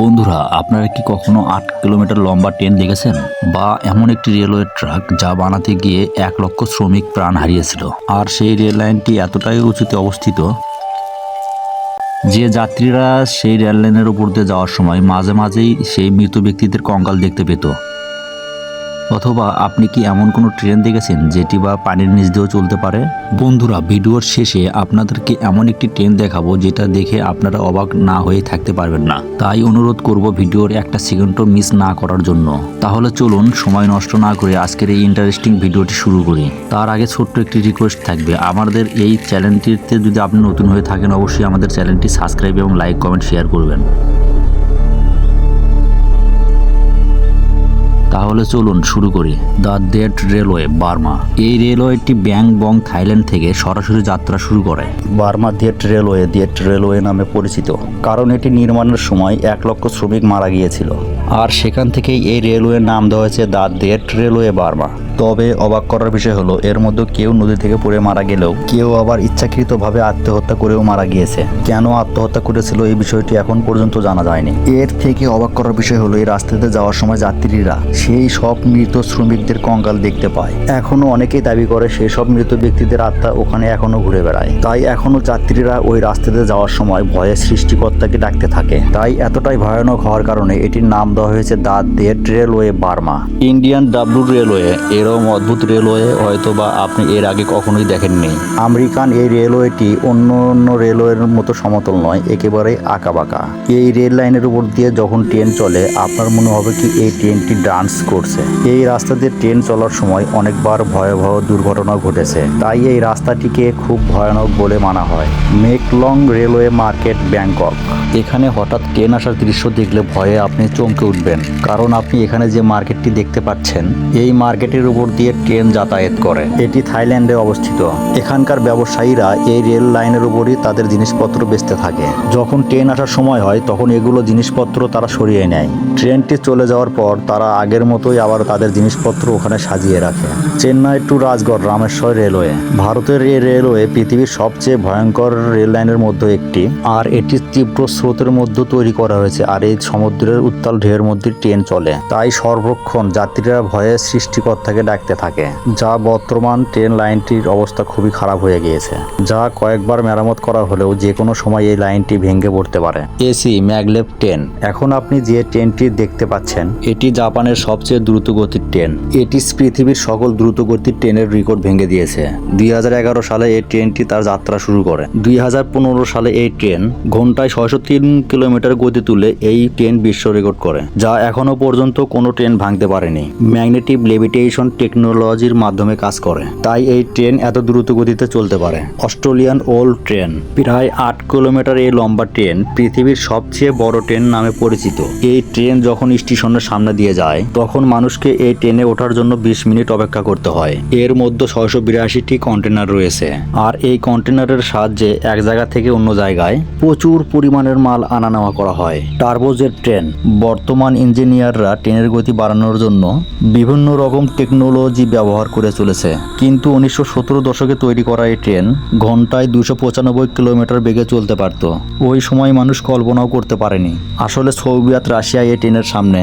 বন্ধুরা, আপনারা কি কখনো আট কিলোমিটার লম্বা ট্রেন দেখেছেন? বা এমন একটি রেলওয়ে ট্রাক যা বানাতে গিয়ে এক লক্ষ শ্রমিক প্রাণ হারিয়েছিল? আর সেই রেল লাইনটি এতটাই উঁচুতে অবস্থিত যে যাত্রীরা সেই রেল লাইনের উপর দিয়ে যাওয়ার সময় মাঝে মাঝেই সেই মৃত ব্যক্তিদের কঙ্কাল দেখতে পেত। অথবা আপনি কি এমন কোনো ট্রেন দেখেছেন যেটি বা পানির নিচ দিয়েও চলতে পারে? বন্ধুরা, ভিডিওর শেষে আপনাদেরকে এমন একটি ট্রেন দেখাবো যেটা দেখে আপনারা অবাক না হয়ে থাকতে পারবেন না। তাই অনুরোধ করব ভিডিওর একটা সেকেন্ডও মিস না করার জন্য। তাহলে চলুন সময় নষ্ট না করে আজকের এই ইন্টারেস্টিং ভিডিওটি শুরু করি। তার আগে ছোট্ট একটি রিকোয়েস্ট থাকবে। আমাদের এই চ্যানেলটিতে যদি আপনি নতুন হয়ে থাকেন, অবশ্যই আমাদের চ্যানেলটি সাবস্ক্রাইব এবং লাইক, কমেন্ট, শেয়ার করবেন। তাহলে চলুন শুরু করি। The death railway, Burma. এই রেলওয়েটি ব্যাংবং থাইল্যান্ড থেকে সরাসরি যাত্রা শুরু করে। Burma death railway death railway নামে পরিচিত। কারণ এটি নির্মাণের সময় এক লক্ষ শ্রমিক মারা গিয়েছিল। আর সেখান থেকেই এই রেলওয়ের নাম দেওয়া হয়েছে দ্য ডেট রেলওয়ে, বার্মা। তবে অবাক করার বিষয় হলো, এর মধ্যে কেউ নদী থেকে পড়ে মারা গেলেও কেউ আবার ইচ্ছাকৃতভাবে আত্মহত্যা করেও মারা গিয়েছে। কেন আত্মহত্যা করেছিল এই বিষয়টি এখন পর্যন্ত জানা যায়নি। এর থেকে অবাক করার বিষয় হলো, এই রাস্তাতে যাওয়ার সময় যাত্রীরা সেই সব মৃত শ্রমিকদের কঙ্কাল দেখতে পায়। এখনও অনেকেই দাবি করে, সেই সব মৃত ব্যক্তিদের আত্মা ওখানে এখনও ঘুরে বেড়ায়। তাই এখনও যাত্রীরা ওই রাস্তাতে যাওয়ার সময় ভয়ে সৃষ্টিকর্তাকে ডাকতে থাকে। তাই এতটাই ভয়ানক হওয়ার কারণে এটির নাম দেওয়া হয়েছে the death railway Burma. Indian W railway এরকম অদ্ভুত রেলওয়ে হয়তো বা আপনি এর আগে কখনোই দেখেননি। আমেরিকান এই রেলওয়েটি অন্য অন্য রেলওয়ের মতো সমতল নয় একেবারে আঁকাবাঁকা। এই রেল লাইনের উপর দিয়ে যখন ট্রেন চলে আপনার মনে হবে কি এই ট্রেনটি ডান্স করছে। এই রাস্তা দিয়ে ট্রেন চলার সময় অনেকবার ভয়াবহ দুর্ঘটনা ঘটেছে। তাই এই রাস্তাটিকে খুব ভয়ানক বলে মানা হয়। Maeklong railway market Bangkok. এখানে হঠাৎ ট্রেন আসার দৃশ্য দেখলে ভয়ে আপনি চমকে উঠবেন। কারণ আপনি এখানে যে মার্কেটটি দেখতে পাচ্ছেন এই মার্কেটের উপর দিয়ে ট্রেন যাতায়াত করে। এটি থাইল্যান্ডে অবস্থিত। এখানকার ব্যবসায়ীরা এই রেল লাইনের উপরই তাদের জিনিসপত্র বেচতে থাকে। যখন ট্রেন আসার সময় হয়, তখন এগুলো জিনিসপত্র তারা সরিয়ে নেয়। ট্রেনটি চলে যাওয়ার পর তারা আগের মতোই আবার তাদের জিনিসপত্র ওখানে সাজিয়ে রাখে। Chennai to Rajgarh, Rameswaram railway. ভারতের এই রেলওয়ে পৃথিবীর সবচেয়ে ভয়ঙ্কর রেল লাইনের মধ্যে একটি। আর এটি তীব্র স্রোতের মধ্যে তৈরি করা হয়েছে। আর এই সমুদ্রের উত্তাল ঢেউয়ের মধ্যে ট্রেন চলে। তাই সর্বক্ষণ যাত্রীরা ভয়ে সৃষ্টিকর্তাকে ডাকতে থাকে। যা বর্তমান ট্রেন লাইনটির অবস্থা খুবই খারাপ হয়ে গিয়েছে। যা কয়েকবার মেরামত করা হলেও যে কোনো সময় এই লাইনটি ভেঙে পড়তে পারে। AC maglev train. এখন আপনি যে ট্রেনটি দেখতে পাচ্ছেন এটি জাপানের সবচেয়ে দ্রুত গতির ট্রেন। এটি পৃথিবীর সকল দ্রুত গতির ট্রেনের রেকর্ড ভেঙে দিয়েছে। দুই হাজার এগারো সালে এই ট্রেনটি তার যাত্রা শুরু করে। দুই হাজার পনেরো সালে এই ট্রেন ঘন্টায় ছয়শো তিন কিলোমিটার গতি তুলে এই ট্রেন বিশ্ব রেকর্ড করে যা এখনও পর্যন্ত কোনো ট্রেন ভাঙতে পারেনি। ম্যাগনেটিক লেভিটেশন টেকনোলজির মাধ্যমে কাজ করে। তাই এই ট্রেন এত দ্রুত গতিতে চলতে পারে। অস্ট্রেলিয়ান ওল্ড ট্রেন, প্রায় আট কিলোমিটার এই লম্বা ট্রেন, পৃথিবীর সবচেয়ে বড় ট্রেন নামে পরিচিত। এই ট্রেন যখন স্টেশনের সামনে দিয়ে যায়, তখন মানুষকে এই ট্রেনে ওঠার জন্য বিশ মিনিট অপেক্ষা করতে হয়। এর মধ্যে ছয়শো বিরাশিটি কন্টেনার রয়েছে। আর এই কন্টেনারের সাহায্যে এক জায়গা থেকে অন্য জায়গায় প্রচুর পরিমাণের মাল আনা নেওয়া করা হয়। টার্বোজেট ট্রেন, বর্তমান ইঞ্জিনিয়াররা ট্রেনের গতি বাড়ানোর জন্য বিভিন্ন রকম টেকনোলজি ব্যবহার করে চলেছে। কিন্তু উনিশশো সতেরো দশকে তৈরি করা এই ট্রেন ঘন্টায় দুশো পঁচানব্বই কিলোমিটার বেগে চলতে পারত। ওই সময় মানুষ কল্পনাও করতে পারেনি। আসলে সোভিয়েত রাশিয়া এই ট্রেনের সামনে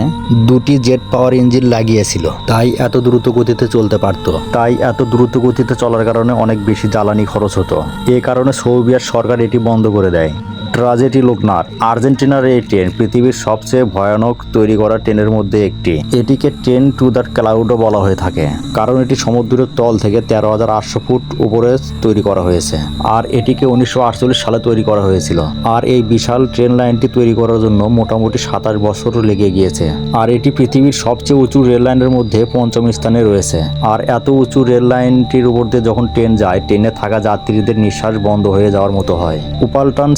দুটি জেট পাওয়ার ইঞ্জিন লাগিয়েছিল। তাই এত দ্রুত গতিতে চলতে পারত। তাই এত দ্রুত গতিতে চলার কারণে অনেক বেশি জ্বালানি খরচ হতো। এ কারণে সোভিয়েত সরকার এটি বন্ধ করে দেয়। ট্রাজেডি লোকনাথ আর্জেন্টিনার এই ট্রেন পৃথিবীর সবচেয়ে ভয়ানক তৈরি করা ট্রেনের মধ্যে একটি। এটিকে ট্রেন টু দ্য ক্লাউডও বলা হয়ে থাকে, কারণ এটি সমুদ্রের তল থেকে তেরো হাজার আটশো ফুট উপরে তৈরি করা হয়েছে, আর এটিকে উনিশশো আটচল্লিশ সালে তৈরি করা হয়েছিল। আর এই বিশাল ট্রেন লাইনটি তৈরি করার জন্য মোটামুটি সাতাশ বছর লেগে গিয়েছে। আর এটি পৃথিবীর সবচেয়ে উঁচু রেল লাইনের মধ্যে পঞ্চম স্থানে রয়েছে। আর এত উঁচু রেল লাইনটির উপর দিয়ে যখন ট্রেন যায়, ট্রেনে থাকা যাত্রীদের নিঃশ্বাস বন্ধ হয়ে যাওয়ার মতো হয়। Wuppertal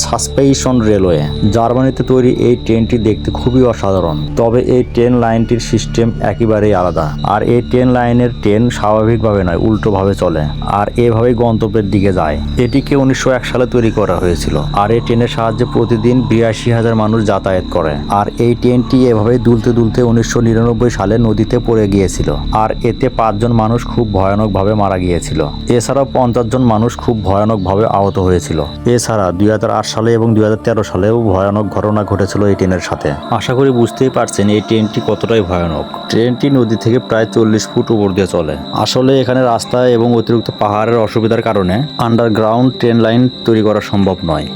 suspension railway. জার্মানিতে তৈরি এই ট্রেনটি দেখতে খুবই অসাধারণ, তবে এই ট্রেন লাইনটির সিস্টেম একেবারেই আলাদা। আর এই ট্রেন লাইনের ট্রেন স্বাভাবিকভাবে নয়, উল্টোভাবে চলে, আর এভাবেই গন্তব্যের দিকে যায়। এটিকে উনিশশো এক সালে তৈরি করা হয়েছিল, আর এই ট্রেনের সাহায্যে প্রতিদিন বিরাশি হাজার মানুষ যাতায়াত করে। আর এই ট্রেনটি এভাবে দুলতে দুলতে উনিশশো নিরানব্বই সালে নদীতে পড়ে গিয়েছিল, আর এতে পাঁচজন মানুষ খুব ভয়ানকভাবে মারা গিয়েছিল। এছাড়াও পঞ্চাশ জন মানুষ খুব ভয়ানকভাবে আহত হয়েছিল। এছাড়া দুই হাজার আট সালে এবং দুই হাজার তেরো সালেও ভয়ানক ঘটনা ঘটেছিল এই ট্রেনের সাথে। আশা করি বুঝতেই পারছেন এই ট্রেনটি কতটাই ভয়ানক। ট্রেনটি নদী থেকে প্রায় চল্লিশ ফুট উপর দিয়ে চলে। আসলে এখানে রাস্তা এবং অতিরিক্ত পাহাড়ের অসুবিধার কারণে আন্ডারগ্রাউন্ড ট্রেন লাইন তৈরি করা সম্ভব নয়।